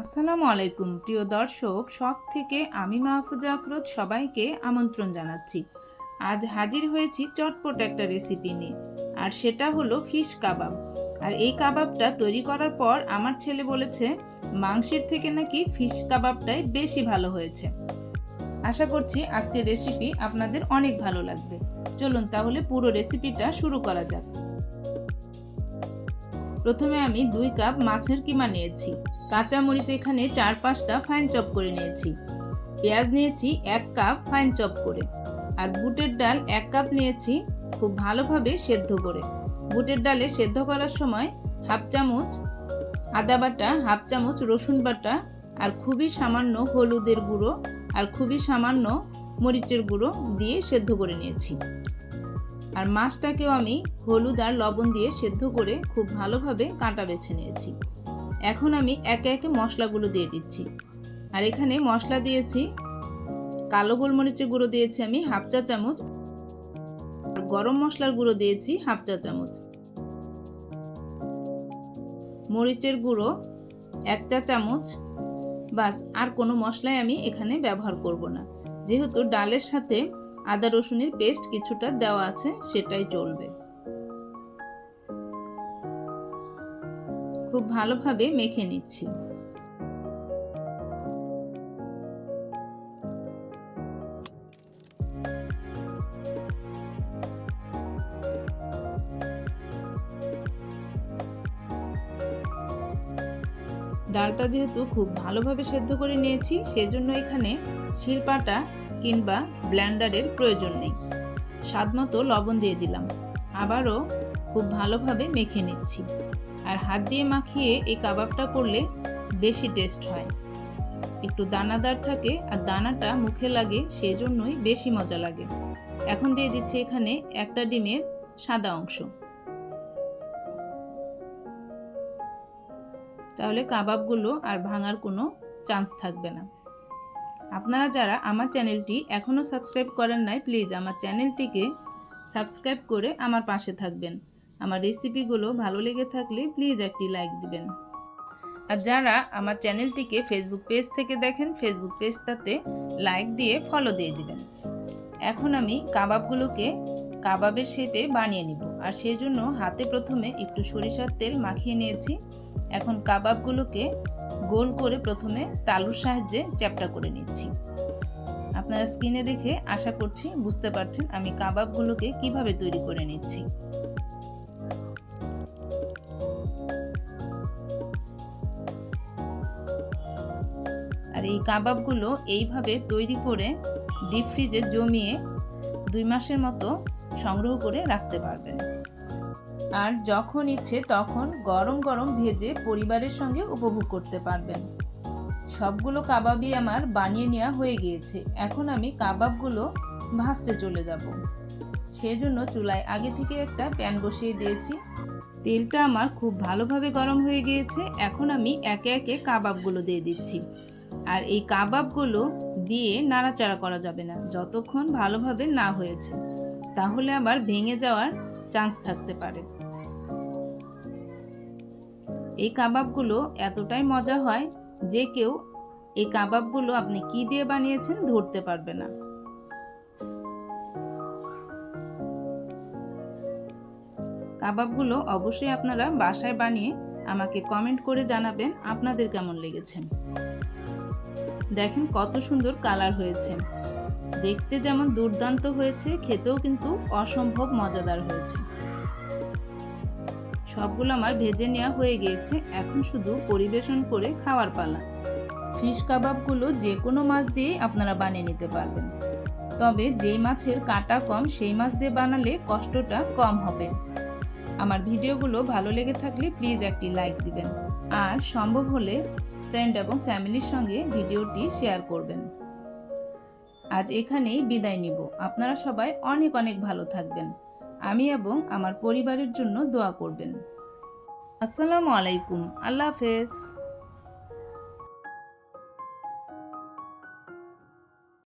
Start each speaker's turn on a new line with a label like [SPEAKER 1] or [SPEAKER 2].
[SPEAKER 1] আসসালামু আলাইকুম, প্রিয় দর্শক, শখ থেকে আমি মাহফুজা আফরোজ সবাইকে আমন্ত্রণ জানাচ্ছি। আজ হাজির হয়েছি চটপট একটা রেসিপি নিয়ে, আর সেটা হলো ফিশ কাবাব। আর এই কাবাবটা তৈরি করার পর আমার ছেলে বলেছে, মাংসের থেকে নাকি ফিশ কাবাবটাই বেশি ভালো হয়েছে। আশা করছি আজকের রেসিপি আপনাদের অনেক ভালো লাগবে। চলুন তাহলে পুরো রেসিপিটা শুরু করা যাক। প্রথমে আমি দুই কাপ মাছের কিমা নিয়েছি। কাঁচা মরিচ এখানে চার পাঁচটা ফাইন চপ করে নিয়েছি। পেঁয়াজ নিয়েছি এক কাপ ফাইন চপ করে। আর বুটের ডাল এক কাপ নিয়েছি খুব ভালোভাবে সেদ্ধ করে। বুটের ডালে সেদ্ধ করার সময় হাফ চামচ আদা বাটা, হাফ চামচ রসুন বাটা আর খুবই সামান্য হলুদের গুঁড়ো আর খুবই সামান্য মরিচের গুঁড়ো দিয়ে সেদ্ধ করে নিয়েছি। আর মাছটাকেও আমি হলুদ আর লবণ দিয়ে সেদ্ধ করে খুব ভালোভাবে কাঁটা বেছে নিয়েছি। এখন আমি একে একে মশলাগুলো দিয়ে দিচ্ছি। আর এখানে মশলা দিয়েছি, কালো গোলমরিচের গুঁড়ো দিয়েছি আমি হাফ চা চামচ, আর গরম মশলার গুঁড়ো দিয়েছি হাফ চা চামচ। মরিচের গুঁড়ো এক চা চামচ, বাস আর কোনো মশলাই আমি এখানে ব্যবহার করব না। যেহেতু ডালের সাথে আদা রসুনের পেস্ট কিছুটা দেওয়া আছে, সেটাই চলবে। খুব ভালোভাবে মেখে নিচ্ছি। ডালটা যেহেতু খুব ভালোভাবে সেদ্ধ করে নিয়েছি, সেজন্য এখানে শিলপাটা কিংবা ব্ল্যান্ডারের প্রয়োজন নেই। স্বাদ মতো লবণ দিয়ে দিলাম। আবারও খুব ভালোভাবে মেখে নিচ্ছি। আর হাত দিয়ে মাখিয়ে এই কাবাবটা করলে বেশি টেস্ট হয়। একটু দানাদার থাকে আর দানাটা মুখে লাগে সেই জন্যই বেশি মজা লাগে। এখন দিয়ে দিচ্ছি এখানে একটা ডিমের সাদা অংশ। তাহলে কাবাবগুলো আর ভাঙার কোনো চান্স থাকবে না। আপনারা যারা আমার চ্যানেলটি এখনও সাবস্ক্রাইব করেন নাই প্লিজ আমার চ্যানেলটিকে সাবস্ক্রাইব করে আমার পাশে থাকবেন। আমার রেসিপিগুলো ভালো লেগে থাকলে প্লিজ একটি লাইক দিবেন। আর যারা আমার চ্যানেলটিকে ফেসবুক পেজ থেকে দেখেন ফেসবুক পেজটাতে লাইক দিয়ে ফলো দিয়ে দিবেন। এখন আমি কাবাবগুলোকে কাবাবের শেপে বানিয়ে নিব। আর সেই জন্য হাতে প্রথমে একটু সরিষার তেল মাখিয়ে নিয়েছি। এখন কাবাবগুলোকে গোল করে প্রথমে তালুর সাহায্যে চ্যাপটা করে নিচ্ছি। আপনারা স্ক্রিনে দেখে আশা করছি বুঝতে পারছেন আমি কাবাবগুলোকে কীভাবে তৈরি করে নিচ্ছি। আর এই কাবাবগুলো এইভাবে তৈরি করে ডিপ ফ্রিজে জমিয়ে দুই মাসের মতো সংগ্রহ করে রাখতে পারবেন। আর যখন ইচ্ছে তখন গরম গরম ভেজে পরিবারের সঙ্গে উপভোগ করতে পারবেন। সবগুলো কাবাবই আমার বানিয়ে নেওয়া হয়ে গিয়েছে। এখন আমি কাবাবগুলো ভাজতে চলে যাব। সেজন্য চুলায় আগে থেকে একটা প্যান বসিয়ে দিয়েছি। তেলটা আমার খুব ভালোভাবে গরম হয়ে গিয়েছে। এখন আমি একে একে কাবাবগুলো দিয়ে দিচ্ছি। আর এই কাবাবগুলো দিয়ে নাড়াচাড়া করা যাবে না, যতক্ষণ ভালোভাবে না হয়েছে। তাহলে আবার ভেঙে যাওয়ার চান্স থাকতে পারে। এই কাবাবগুলো এতটাই মজা হয় যে কেউ এই কাবাবগুলো আপনি কি দিয়ে বানিয়েছেন ধরতে পারবে না। কাবাবগুলো অবশ্যই আপনারা বাসায় বানিয়ে আমাকে কমেন্ট করে জানাবেন আপনাদের কেমন লেগেছে। দেখেন কত সুন্দর কালার হয়েছে। দেখতে যেমন দুর্দান্ত হয়েছে, খেতেও কিন্তু অসম্ভব মজাদার হয়েছে। সবগুলো আমার ভেজে নেওয়া হয়ে গিয়েছে, এখন শুধু পরিবেশন করে খাওয়ার পালা। ফিশ কাবাবগুলো যে কোনো মাছ দিয়ে আপনারা বানিয়ে নিতে পারবেন। তবে যেই মাছের কাটা কম, সেই মাছ দিয়ে বানালে কষ্টটা কম হবে। আমার ভিডিওগুলো ভালো লেগে থাকলে প্লিজ একটি লাইক দিবেন। আর সম্ভব হলে ফ্রেন্ড এবং ফ্যামিলির সঙ্গে ভিডিওটি শেয়ার করবেন। আজ এখানেই বিদায় নিব। আপনারা সবাই অনেক অনেক ভালো থাকবেন। আমি এবং আমার পরিবারের জন্য দোয়া করবেন। আসসালামু আলাইকুম। আল্লাহ হাফেজ।